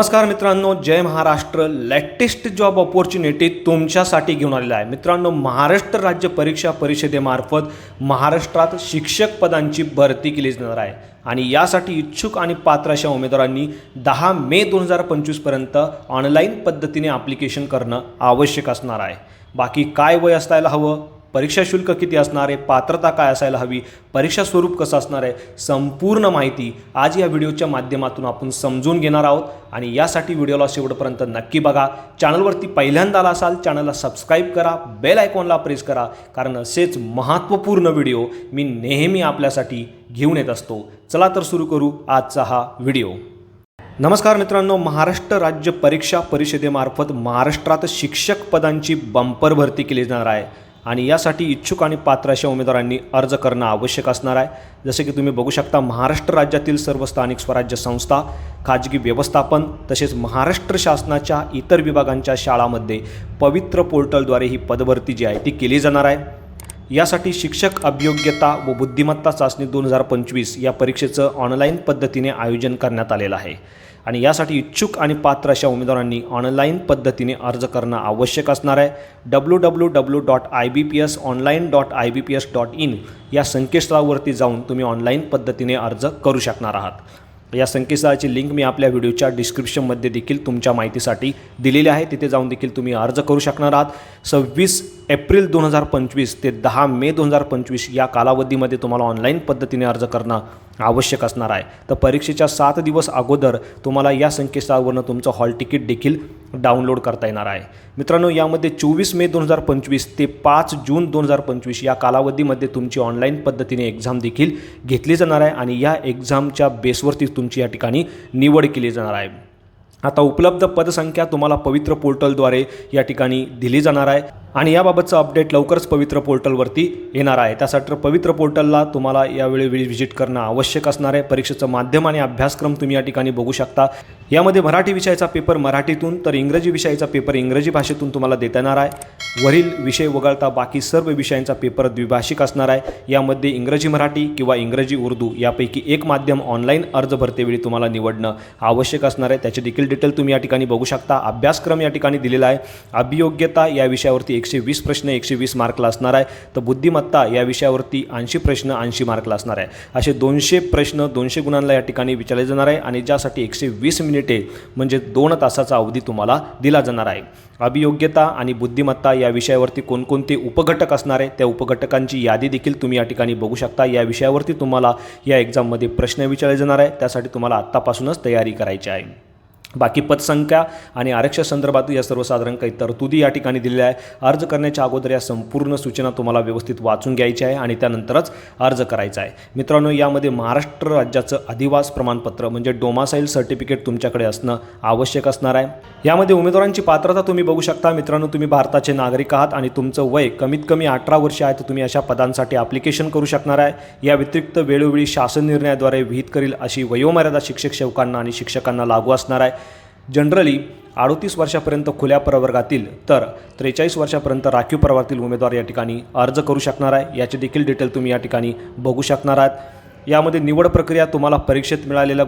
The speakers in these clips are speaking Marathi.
नमस्कार मित्रांनो जय महाराष्ट्र. लेटेस्ट जॉब ऑपॉर्च्युनिटी तुमच्यासाठी घेऊन आलेला आहे. मित्रांनो महाराष्ट्र राज्य परीक्षा परिषदेमार्फत महाराष्ट्रात शिक्षक पदांची भरती केली जाणार आहे. आणि यासाठी इच्छुक आणि पात्र अशा उमेदवारांनी दहा मे दोन हजार पंचवीसपर्यंत ऑनलाईन पद्धतीने ॲप्लिकेशन करणं आवश्यक असणार आहे. बाकी काय वय असायला हवं? परीक्षा शुल्क किती असणार आहे पात्रता काय असायला हवी परीक्षा स्वरूप कसं असणार आहे संपूर्ण माहिती आज या व्हिडिओच्या माध्यमातून आपण समजून घेणार आहोत. आणि यासाठी व्हिडिओला शेवटपर्यंत नक्की बघा. चॅनलवरती पहिल्यांदा आला असाल चॅनलला सबस्क्राईब करा बेल आयकॉनला प्रेस करा कारण असेच महत्त्वपूर्ण व्हिडिओ मी नेहमी आपल्यासाठी घेऊन येत असतो. चला तर सुरू करू आजचा हा व्हिडिओ. नमस्कार मित्रांनो महाराष्ट्र राज्य परीक्षा परिषदेमार्फत महाराष्ट्रात शिक्षक पदांची बंपर भरती केली जाणार आहे. आणि यासाठी इच्छुक आणि पात्र अशा उमेदवारांनी अर्ज करणं आवश्यक असणार आहे. जसे की तुम्ही बघू शकता महाराष्ट्र राज्यातील सर्व स्थानिक स्वराज्य संस्था खाजगी व्यवस्थापन तसेच महाराष्ट्र शासनाच्या इतर विभागांच्या शाळामध्ये पवित्र पोर्टलद्वारे ही पदभरती जी आहे ती केली जाणार आहे. यासाठी शिक्षक अभियोग्यता व बुद्धिमत्ता चाचणी दोन हजार पंचवीस या परीक्षेचं ऑनलाईन पद्धतीने आयोजन करण्यात आलेलं आहे. आणि यासाठी इच्छुक आणि पात्र अशा उमेदवारांनी ऑनलाईन पद्धतीने अर्ज करणं आवश्यक असणार आहे. W W W dot I B P S online dot I B P S dot in या संकेतस्थळावरती जाऊन तुम्ही ऑनलाईन पद्धतीने अर्ज करू शकणार आहात. या संकेतस्थळाची लिंक मी आपल्या व्हिडिओच्या डिस्क्रिप्शनमध्ये देखील तुमच्या माहितीसाठी दिलेली आहे. तिथे जाऊन देखील तुम्ही अर्ज करू शकणार आहात. सव्वीस एप्रिल दोन हजार पंचवीस ते दहा मे दोन हजार पंचवीस या कालावधीमध्ये तुम्हाला ऑनलाईन पद्धतीने अर्ज करणं आवश्यक असणार आहे. तर परीक्षेच्या सात दिवस अगोदर तुम्हाला या संकेतस्थळावरनं तुमचं हॉल तिकीट देखील डाउनलोड करता येणार आहे. मित्रांनो यामध्ये चोवीस मे दोन हजार पंचवीस ते पाच जून दोन हजार पंचवीस या कालावधीमध्ये तुमची ऑनलाईन पद्धतीने एक्झाम देखील घेतली जाणार आहे आणि या एक्झामच्या बेसवरती तुमची या ठिकाणी निवड केली जाणार आहे. आता उपलब्ध पदसंख्या तुम्हाला पवित्र पोर्टलद्वारे या ठिकाणी दिली जाणार आहे. आणि याबाबतचं अपडेट लवकरच पवित्र पोर्टलवरती येणार आहे. त्यासाठी पवित्र पोर्टलला तुम्हाला यावेळी व्हिजिट करणं आवश्यक असणार आहे. परीक्षेचं माध्यम आणि अभ्यासक्रम तुम्ही या ठिकाणी बघू शकता. यामध्ये मराठी विषयाचा पेपर मराठीतून तर इंग्रजी विषयाचा पेपर इंग्रजी भाषेतून तुम्हाला देता येणार आहे. वरील विषय वगळता बाकी सर्व विषयांचा पेपर द्विभाषिक असणार आहे. यामध्ये इंग्रजी मराठी किंवा इंग्रजी उर्दू यापैकी एक माध्यम ऑनलाईन अर्ज भरतेवेळी तुम्हाला निवडणं आवश्यक असणार आहे. त्याचे देखील डिटेल तुम्ही या ठिकाणी बघू शकता. अभ्यासक्रम या ठिकाणी दिलेला आहे. अभियोग्यता या विषयावरती एकशे वीस प्रश्न एकशे वीस मार्कला असणार आहे. तर बुद्धिमत्ता या विषयावरती ऐंशी प्रश्न ऐंशी मार्कला असणार आहे. असे दोनशे प्रश्न दोनशे गुणांना या ठिकाणी विचारले जाणार आहे आणि ज्यासाठी एकशे वीस मिनिटे म्हणजे दोन तासाचा अवधी तुम्हाला दिला जाणार आहे. अभियोग्यता आणि बुद्धिमत्ता या विषयावरती कोणकोणते उपघटक असणार आहे? त्या उपघटकांची यादी देखील तुम्ही या ठिकाणी बघू शकता. या विषयावरती तुम्हाला या एक्झाममध्ये प्रश्न विचारले जाणार आहे. त्यासाठी तुम्हाला आत्तापासूनच तयारी करायची आहे. बाकी पदसंख्या आणि आरक्षण संदर्भात या सर्वसाधारण काही तरतुदी या ठिकाणी दिलेल्या आहे अर्ज करण्याच्या अगोदर या संपूर्ण सूचना तुम्हाला व्यवस्थित वाचून घ्यायची आहे आणि त्यानंतरच अर्ज करायचा आहे. मित्रांनो यामध्ये महाराष्ट्र राज्याचं अधिवास प्रमाणपत्र म्हणजे डोमासाईल सर्टिफिकेट तुमच्याकडे असणं आवश्यक असणार आहे. यामध्ये उमेदवारांची पात्रता तुम्ही बघू शकता. मित्रांनो तुम्ही भारताचे नागरिक आहात आणि तुमचं वय कमीत कमी अठरा वर्ष आहे तर तुम्ही अशा पदांसाठी ॲप्लिकेशन करू शकणार आहे. या व्यतिरिक्त वेळोवेळी शासन निर्णयाद्वारे विहित करील अशी वयोमर्यादा शिक्षक सेवकांना आणि शिक्षकांना लागू असणार आहे. जनरली अडोतीस वर्षापर्यंत खुल्या प्रवर्गातील तर त्रेचाळीस वर्षापर्यंत राखीव प्रवर्गातील उमेदवार या ठिकाणी अर्ज करू शकणार आहे. याचे देखील डिटेल तुम्ही या ठिकाणी बघू शकणार आहात. यामध्ये निवड प्रक्रिया तुम्हाला परीक्षेत मिळालेल्या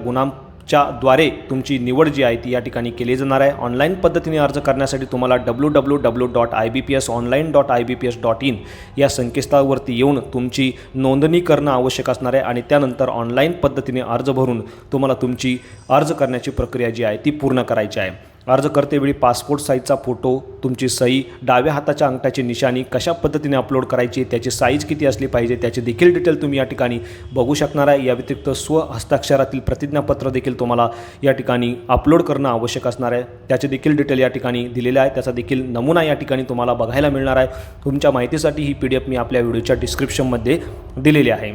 च्या द्वारे तुमची निवड जी आहे ती या ठिकाणी केली जाणार आहे. ऑनलाईन पद्धतीने अर्ज करण्यासाठी तुम्हाला W W W dot I B P S online dot I B P S dot in या संकेतस्थळावरती येऊन तुमची नोंदणी करणं आवश्यक असणार आहे आणि त्यानंतर ऑनलाईन पद्धतीने अर्ज भरून तुम्हाला तुमची अर्ज करण्याची प्रक्रिया जी आहे ती पूर्ण करायची आहे. अर्ज करतेवेळी पासपोर्ट साईजचा फोटो तुमची सही डाव्या हाताच्या अंगठ्याची निशाणी कशा पद्धतीने अपलोड करायची त्याची साईज किती असली पाहिजे त्याचे देखील डिटेल तुम्ही या ठिकाणी बघू शकणार आहे. या व्यतिरिक्त स्व हस्ताक्षरातील प्रतिज्ञापत्र देखील तुम्हाला या ठिकाणी अपलोड करणं आवश्यक असणार आहे. त्याचे देखील डिटेल या ठिकाणी दिलेले आहे. त्याचा देखील नमुना या ठिकाणी तुम्हाला बघायला मिळणार आहे. तुमच्या माहितीसाठी ही पी डी एफ मी आपल्या व्हिडिओच्या डिस्क्रिप्शनमध्ये दिलेली आहे.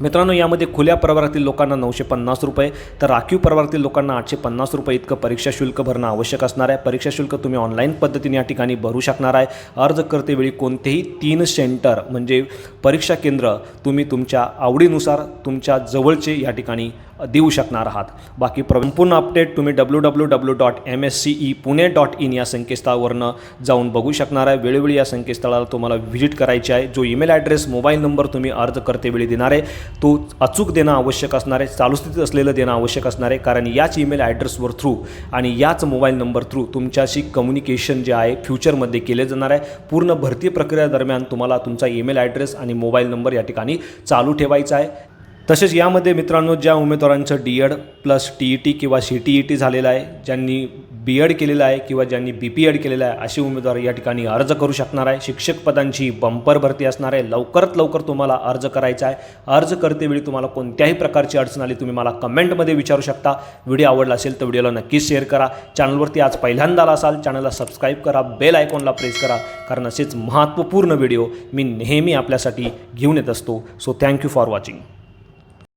मित्रांनो यामध्ये खुल्या प्रवारातील लोकांना नऊशे पन्नास रुपये तर राखीव प्रवारातील लोकांना आठशे पन्नास रुपये इतकं परीक्षा शुल्क भरणं आवश्यक असणार आहे. परीक्षा शुल्क तुम्ही ऑनलाईन पद्धतीने या ठिकाणी भरू शकणार आहे. अर्ज करतेवेळी कोणतेही तीन सेंटर म्हणजे परीक्षा केंद्र तुम्ही तुमच्या आवडीनुसार तुमच्या जवळचे या ठिकाणी देऊ शकणार आहात. बाकी प्र- संपूर्ण अपडेट तुम्ही W W W dot M S C E Pune dot in या संकेतस्थळावरनं जाऊन बघू शकणार आहे. वेळोवेळी या संकेतस्थळाला तुम्हाला व्हिजिट करायची आहे. जो ईमेल ॲड्रेस मोबाईल नंबर तुम्ही अर्ज करतेवेळी देणार आहे तो अचूक देणं आवश्यक असणार आहे. चालू स्थितीत असलेलं देणं आवश्यक असणार आहे. कारण याच ईमेल ॲड्रेसवर थ्रू आणि याच मोबाईल नंबर थ्रू तुमच्याशी कम्युनिकेशन जे आहे फ्युचरमध्ये केले जाणार आहे. पूर्ण भरती प्रक्रियेदरम्यान तुम्हाला तुमचा ईमेल ॲड्रेस आणि मोबाईल नंबर या ठिकाणी चालू ठेवायचा आहे. तसेच यामध्ये मित्रांनो ज्या उमेदवारांचं D Ed plus T E T किंवा सी टी ई टी झालेलं आहे ज्यांनी बी एड केलेलं आहे किंवा ज्यांनी बी पी एड केलेलं आहे असे उमेदवार या ठिकाणी अर्ज करू शकणार आहे. शिक्षक पदांची बंपर भरती असणार आहे. लवकरात लवकर तुम्हाला अर्ज करायचा आहे. अर्ज करतेवेळी तुम्हाला कोणत्याही प्रकारची अडचण आली तुम्ही मला कमेंटमध्ये विचारू शकता. व्हिडिओ आवडला असेल तर व्हिडिओला नक्कीच शेअर करा. चॅनलवरती आज पहिल्यांदा आला असाल चॅनलला सबस्क्राईब करा. बेल आयकॉनला प्रेस करा कारण असेच महत्त्वपूर्ण व्हिडिओ मी नेहमी आपल्यासाठी घेऊन येत असतो. So thank you for watching